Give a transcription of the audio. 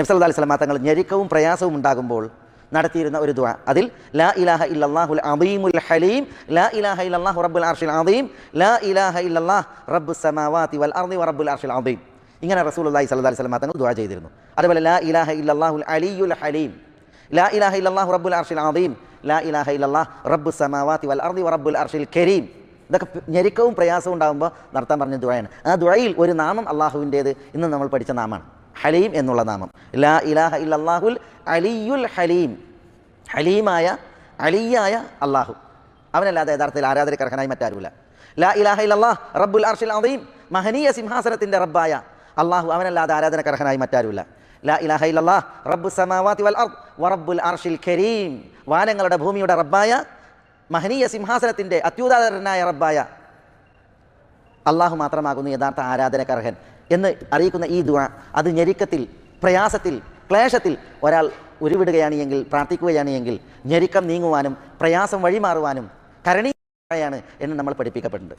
നബ്സല്ലാ അലൈഹി സ്വലാം തങ്ങൾ ഞെരുക്കവും പ്രയാസവും ഉണ്ടാകുമ്പോൾ നടത്തിയിരുന്ന ഒരു ദുആ. അതിൽ ലാ ഇലാഹ ഇല്ലല്ലാഹുൽ അദീമുൽ ഹലീം ലാ ഇലാഹ ഇല്ലല്ലാഹു റബ്ബുൽ അർഷിൽ അദീം ലാ ഇലാഹ ഇല്ലല്ലാഹ് റബ്ബു സമാവാതി വൽ അർദി വറബ്ബുൽ അർഷിൽ അദീം. ഇങ്ങനെ റസൂലുള്ളാഹി സ്വല്ലല്ലാഹി അലൈഹി വസല്ലം തങ്ങൾ ദുആ ചെയ്തിരുന്നു. അതുപോലെ ലാ ഇലാഹ ഇല്ലല്ലാഹുൽ അലിയുൽ ഹലീം ലാ ഇലാഹ ഇല്ലല്ലാഹു റബ്ബുൽ അർഷിൽ അദീം ലാ ഇലാഹ ഇല്ലല്ലാഹ് റബ്ബു സമാവാതി വൽ അർദി വറബ്ബുൽ അർഷിൽ കരീം. ഇതൊക്കെ ഞെരുക്കവും പ്രയാസവും ഉണ്ടാകുമ്പോൾ നടത്താൻ പറഞ്ഞ ദുആയാണ്. ആ ദുആയിൽ ഒരു നാമം അള്ളാഹുവിന്റേത് ഇന്ന് നമ്മൾ പഠിച്ച നാമമാണ് ഹലീം എന്നുള്ള നാമം. ലാ ഇലാഹ ഇല്ലല്ലാഹുൽ അലിയുൽ ഹലീം. ഹലീമായ അലിയായ അള്ളാഹു അവനല്ലാതെ യഥാർത്ഥത്തിൽ ആരാധനക്കർഹനായി മറ്റാരുമില്ല. ലാ ഇലാഹ ഇല്ലല്ലാഹ് റബ്ബുൽ അർഷിൽ അദീം. മഹനീയ സിംഹാസനത്തിന്റെ റബ്ബായ അള്ളാഹു അവനല്ലാതെ ആരാധനക്കർഹനായി മറ്റാരുമില്ല. ലാ ഇലാഹ ഇല്ലല്ലാഹ് റബ്ബു സമാവാതി വൽ അർദ് വറബ്ബുൽ അർഷിൽ കരീം. വാനങ്ങളുടെ ഭൂമിയുടെ റബ്ബായ മഹനീയ സിംഹാസനത്തിന്റെ അത്യുദാതരനായ റബ്ബായ അള്ളാഹു മാത്രമാകുന്നു യഥാർത്ഥ ആരാധനക്കർഹൻ എന്ന് അറിയിക്കുന്ന ഈ ദുആ അത് ഞെരുക്കത്തിൽ പ്രയാസത്തിൽ ക്ലേശത്തിൽ ഒരാൾ ഉരുവിടുകയാണ് എങ്കിൽ പ്രാർത്ഥിക്കുകയാണ് എങ്കിൽ ഞെരുക്കം നീങ്ങുവാനും പ്രയാസം വഴിമാറുവാനും കരണീയമാണ് എന്ന് നമ്മൾ പഠിപ്പിക്കപ്പെട്ടിട്ടുണ്ട്.